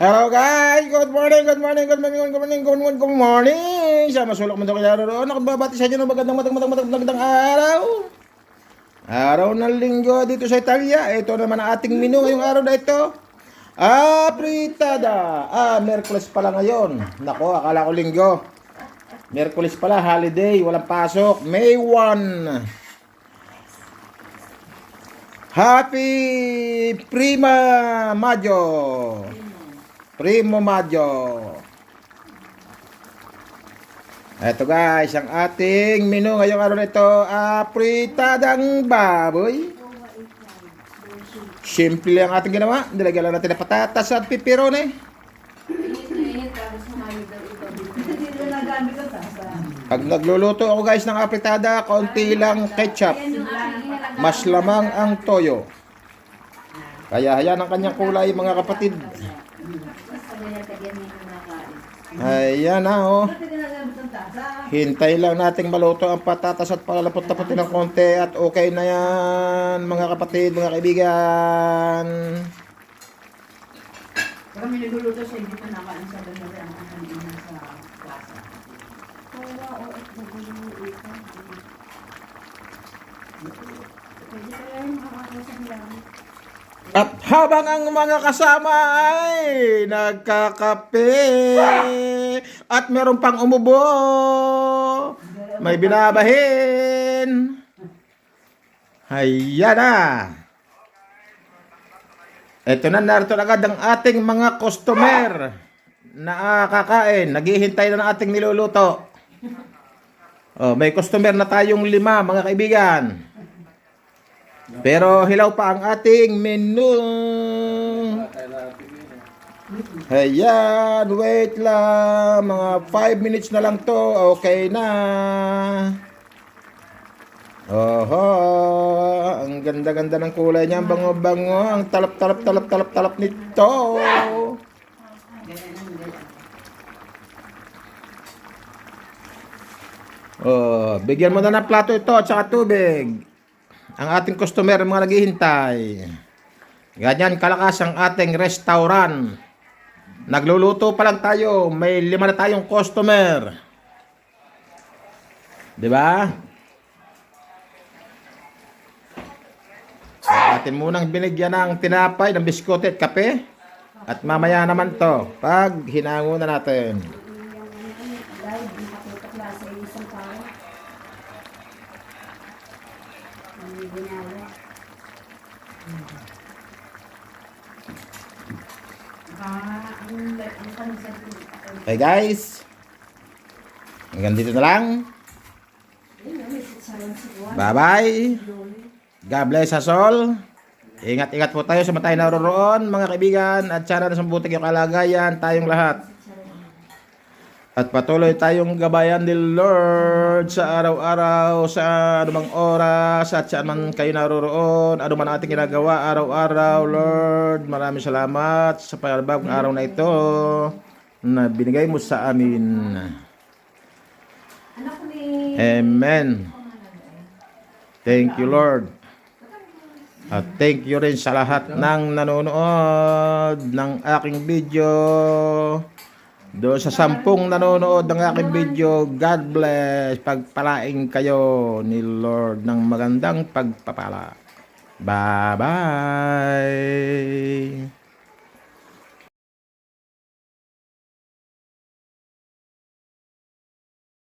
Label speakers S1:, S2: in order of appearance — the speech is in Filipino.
S1: Hello guys! Good morning, good morning, good morning, good morning, good morning, good morning! Sa masulok mo kaya roon, nakababati sa inyo ng magandang, magandang, magandang, magandang, magandang araw! Araw ng linggo dito sa Italia. Ito naman ang ating menu ngayong araw na ito. Apritada! Ah, Merkules pala ngayon. Nako, akala ko linggo. Merkules pala, holiday, walang pasok. May 1. Happy Prima Maggio! Primo Maggio! Ito guys, ang ating menu ngayong araw na ito, apritadang baboy. Simple ang ating ginawa. Nilagyan lang natin ng patatas at pipirone. Pag nagluluto ako guys ng apritada, konti lang ketchup. Mas lamang ang toyo. Kaya hayan ang kanyang kulay mga kapatid. Ayan na oh. Hintay lang nating maluto ang patatas at palalapot-lapotin ng konti at okay na yan mga kapatid, mga kaibigan.
S2: Kami nagluluto siya, hindi pa nakaan sa ganun ang kanina sa plaza.
S1: At habang ang mga kasama ay nagkakape at meron pang umubo, may binabahin. Ayan na. Ito na, narito na agad ang ating mga customer na kakain. Naghihintay na ng ating niluluto. Oh, may customer na tayong lima, mga kaibigan. Pero hilaw pa ang ating menu. Ayan, wait lang. Mga 5 minutes na lang to. Okay na. Oho, ang ganda-ganda ng kulay niya. Ang Bango-bango. Ang talap-talap-talap-talap-talap nito. Oh, bigyan mo na ng plato ito at saka tubig ang ating customer, mga naghihintay. Ganyan kalakas ang ating restaurant. Nagluluto pa lang tayo, may lima na tayong customer. 'Di ba? So, atin munang binigyan ng tinapay, ng biskote at kape. At mamaya naman to, pag hinango na natin.
S2: Ang kanisan
S1: Okay guys. Hanggang dito na lang. Bye-bye. God bless us all. Ingat-ingat po tayo sa matay naroroon, mga kaibigan. At sana na sambutik yung kalagayan, tayong lahat. At patuloy tayong gabayan ni Lord sa araw-araw, sa anumang oras, at saan man kayo naroroon, ano man ating ginagawa araw-araw, Lord. Maraming salamat sa panabagong araw na ito na binigay mo sa amin. Amen. Thank you, Lord. At thank you rin sa lahat ng nanonood ng aking video. Doon sa sampung nanonood ng aking video, God bless. Pagpalaing kayo ni Lord ng magandang pagpapala. Bye-bye.